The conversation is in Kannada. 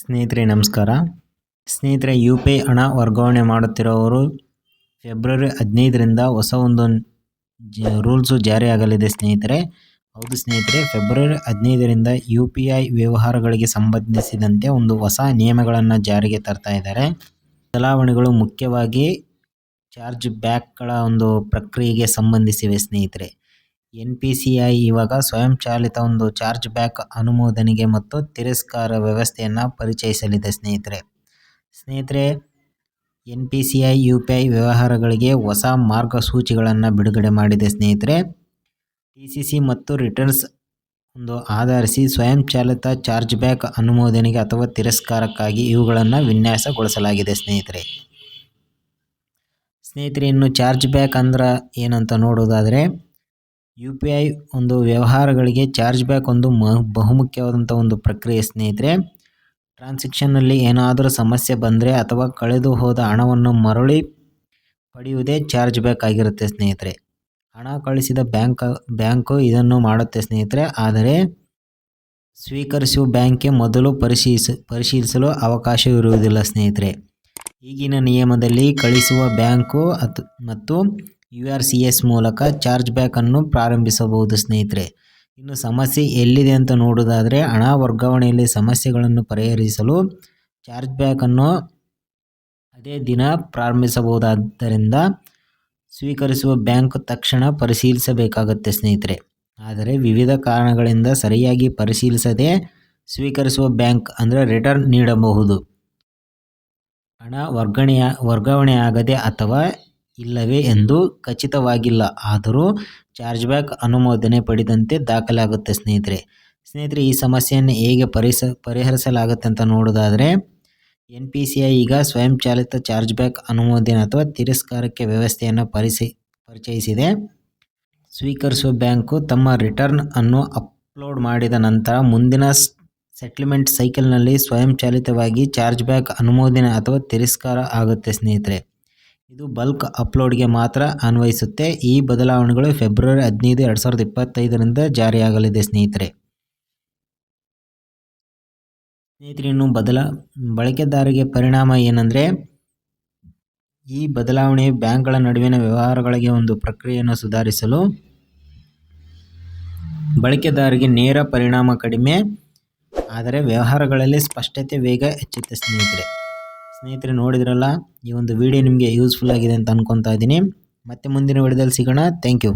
ಸ್ನೇಹಿತರೆ, ನಮಸ್ಕಾರ. ಸ್ನೇಹಿತರೆ, ಯು ಪಿ ಐ ಹಣ ವರ್ಗಾವಣೆ ಮಾಡುತ್ತಿರುವವರು ಫೆಬ್ರವರಿ ಹದಿನೈದರಿಂದ ಹೊಸ ಒಂದು ರೂಲ್ಸು ಜಾರಿಯಾಗಲಿದೆ ಸ್ನೇಹಿತರೆ. ಹೌದು ಸ್ನೇಹಿತರೆ, ಫೆಬ್ರವರಿ ಹದಿನೈದರಿಂದ ಯು ಪಿ ಐ ವ್ಯವಹಾರಗಳಿಗೆ ಸಂಬಂಧಿಸಿದಂತೆ ಒಂದು ಹೊಸ ನಿಯಮಗಳನ್ನು ಜಾರಿಗೆ ತರ್ತಾ ಇದ್ದಾರೆ. ಬದಲಾವಣೆಗಳು ಮುಖ್ಯವಾಗಿ ಚಾರ್ಜ್ ಬ್ಯಾಕ್ಗಳ ಒಂದು ಪ್ರಕ್ರಿಯೆಗೆ ಸಂಬಂಧಿಸಿವೆ ಸ್ನೇಹಿತರೆ. ಎನ್ ಪಿ ಸಿ ಐ ಇವಾಗ ಸ್ವಯಂಚಾಲಿತ ಒಂದು ಚಾರ್ಜ್ ಬ್ಯಾಕ್ ಅನುಮೋದನೆಗೆ ಮತ್ತು ತಿರಸ್ಕಾರ ವ್ಯವಸ್ಥೆಯನ್ನು ಪರಿಚಯಿಸಲಿದೆ ಸ್ನೇಹಿತರೆ. ಸ್ನೇಹಿತರೆ N P C I U P I ವ್ಯವಹಾರಗಳಿಗೆ ಹೊಸ ಮಾರ್ಗಸೂಚಿಗಳನ್ನು ಬಿಡುಗಡೆ ಮಾಡಿದೆ ಸ್ನೇಹಿತರೆ. ಟಿ ಸಿ ಸಿ ಮತ್ತು ರಿಟರ್ನ್ಸ್ ಒಂದು ಆಧರಿಸಿ ಸ್ವಯಂಚಾಲಿತ ಚಾರ್ಜ್ ಬ್ಯಾಕ್ ಅನುಮೋದನೆಗೆ ಅಥವಾ ತಿರಸ್ಕಾರಕ್ಕಾಗಿ ಇವುಗಳನ್ನು ವಿನ್ಯಾಸಗೊಳಿಸಲಾಗಿದೆ ಸ್ನೇಹಿತರೆ. ಸ್ನೇಹಿತರೆ, ಇನ್ನು ಚಾರ್ಜ್ ಬ್ಯಾಕ್ ಅಂದ್ರೆ ಏನಂತ ನೋಡೋದಾದರೆ ಯು ಪಿ ಐ ಒಂದು ವ್ಯವಹಾರಗಳಿಗೆ ಚಾರ್ಜ್ ಬ್ಯಾಕ್ ಒಂದು ಬಹುಮುಖ್ಯವಾದಂಥ ಒಂದು ಪ್ರಕ್ರಿಯೆ, ಸ್ನೇಹಿತರೆ. ಟ್ರಾನ್ಸಾಕ್ಷನ್ನಲ್ಲಿ ಏನಾದರೂ ಸಮಸ್ಯೆ ಬಂದರೆ ಅಥವಾ ಕಳೆದು ಹೋದ ಹಣವನ್ನು ಮರಳಿ ಪಡೆಯುವುದೇ ಚಾರ್ಜ್ ಬ್ಯಾಕ್ ಆಗಿರುತ್ತೆ, ಸ್ನೇಹಿತರೆ. ಹಣ ಕಳಿಸಿದ ಬ್ಯಾಂಕ್, ಬ್ಯಾಂಕು ಇದನ್ನು ಮಾಡುತ್ತೆ, ಸ್ನೇಹಿತರೆ. ಆದರೆ ಸ್ವೀಕರಿಸುವ ಬ್ಯಾಂಕ್ಗೆ ಮೊದಲು ಪರಿಶೀಲಿಸ, ಪರಿಶೀಲಿಸಲು ಅವಕಾಶವಿರುವುದಿಲ್ಲ ಸ್ನೇಹಿತರೆ. ಈಗಿನ ನಿಯಮದಲ್ಲಿ ಕಳಿಸುವ ಬ್ಯಾಂಕು ಮತ್ತು ಯು ಆರ್ ಸಿ ಎಸ್ ಮೂಲಕ ಚಾರ್ಜ್ ಬ್ಯಾಕನ್ನು ಪ್ರಾರಂಭಿಸಬಹುದು, ಸ್ನೇಹಿತರೆ. ಇನ್ನು ಸಮಸ್ಯೆ ಎಲ್ಲಿದೆ ಅಂತ ನೋಡೋದಾದರೆ ಹಣ ವರ್ಗಾವಣೆಯಲ್ಲಿ ಸಮಸ್ಯೆಗಳನ್ನು ಪರಿಹರಿಸಲು ಚಾರ್ಜ್ ಬ್ಯಾಕನ್ನು ಅದೇ ದಿನ ಪ್ರಾರಂಭಿಸಬಹುದಾದ್ದರಿಂದ ಸ್ವೀಕರಿಸುವ ಬ್ಯಾಂಕ್ ತಕ್ಷಣ ಪರಿಶೀಲಿಸಬೇಕಾಗುತ್ತೆ, ಸ್ನೇಹಿತರೆ. ಆದರೆ ವಿವಿಧ ಕಾರಣಗಳಿಂದ ಸರಿಯಾಗಿ ಪರಿಶೀಲಿಸದೆ ಸ್ವೀಕರಿಸುವ ಬ್ಯಾಂಕ್ ಅಂದರೆ ರಿಟರ್ನ್ ನೀಡಬಹುದು. ಹಣ ವರ್ಗಣೆಯ ವರ್ಗಾವಣೆ ಆಗದೆ ಅಥವಾ ಇಲ್ಲವೇ ಎಂದು ಖಚಿತವಾಗಿಲ್ಲ. ಆದರೂ ಚಾರ್ಜ್ ಬ್ಯಾಕ್ ಅನುಮೋದನೆ ಪಡೆದಂತೆ ದಾಖಲಾಗುತ್ತೆ ಸ್ನೇಹಿತರೆ. ಸ್ನೇಹಿತರೆ, ಈ ಸಮಸ್ಯೆಯನ್ನು ಹೇಗೆ ಪರಿಸ, ಪರಿಹರಿಸಲಾಗುತ್ತೆ ಅಂತ ನೋಡೋದಾದರೆ ಎನ್ ಪಿ ಸಿ ಐ ಈಗ ಸ್ವಯಂಚಾಲಿತ ಚಾರ್ಜ್ ಬ್ಯಾಕ್ ಅನುಮೋದನೆ ಅಥವಾ ತಿರಸ್ಕಾರಕ್ಕೆ ವ್ಯವಸ್ಥೆಯನ್ನು ಪರಿಸಿ, ಪರಿಚಯಿಸಿದೆ. ಸ್ವೀಕರಿಸುವ ಬ್ಯಾಂಕು ತಮ್ಮ ರಿಟರ್ನ್ ಅನ್ನು ಅಪ್ಲೋಡ್ ಮಾಡಿದ ನಂತರ ಮುಂದಿನ ಸೆಟ್ಲ್ಮೆಂಟ್ ಸೈಕಲ್ನಲ್ಲಿ ಸ್ವಯಂಚಾಲಿತವಾಗಿ ಚಾರ್ಜ್ ಬ್ಯಾಕ್ ಅನುಮೋದನೆ ಅಥವಾ ತಿರಸ್ಕಾರ ಆಗುತ್ತೆ ಸ್ನೇಹಿತರೆ. ಇದು ಬಲ್ಕ್ ಅಪ್ಲೋಡ್ಗೆ ಮಾತ್ರ ಅನ್ವಯಿಸುತ್ತೆ. ಈ ಬದಲಾವಣೆಗಳು ಫೆಬ್ರವರಿ ಹದಿನೈದು, ಎರಡು ಸಾವಿರದ ಇಪ್ಪತ್ತೈದರಿಂದ ಜಾರಿಯಾಗಲಿದೆ ಸ್ನೇಹಿತರೆ. ಸ್ನೇಹಿತರೆ, ಇನ್ನು ಬದಲ ಬಳಕೆದಾರರಿಗೆ ಪರಿಣಾಮ ಏನಂದರೆ, ಈ ಬದಲಾವಣೆ ಬ್ಯಾಂಕ್ಗಳ ನಡುವಿನ ವ್ಯವಹಾರಗಳಿಗೆ ಒಂದು ಪ್ರಕ್ರಿಯೆಯನ್ನು ಸುಧಾರಿಸಲು ಬಳಕೆದಾರರಿಗೆ ನೇರ ಪರಿಣಾಮ ಕಡಿಮೆ, ಆದರೆ ವ್ಯವಹಾರಗಳಲ್ಲಿ ಸ್ಪಷ್ಟತೆ, ವೇಗ ಹೆಚ್ಚುತ್ತೆ ಸ್ನೇಹಿತರೆ. ಸ್ನೇಹಿತರೆ ನೋಡಿದ್ರಲ್ಲ, ಈ ಒಂದು ವಿಡಿಯೋ ನಿಮಗೆ ಯೂಸ್ಫುಲ್ ಆಗಿದೆ ಅಂತ ಅನ್ಕೊತಾ ಇದ್ದೀನಿ. ಮತ್ತೆ ಮುಂದಿನ ವಿಡಿಯೋದಲ್ಲಿ ಸಿಗೋಣ. Thank you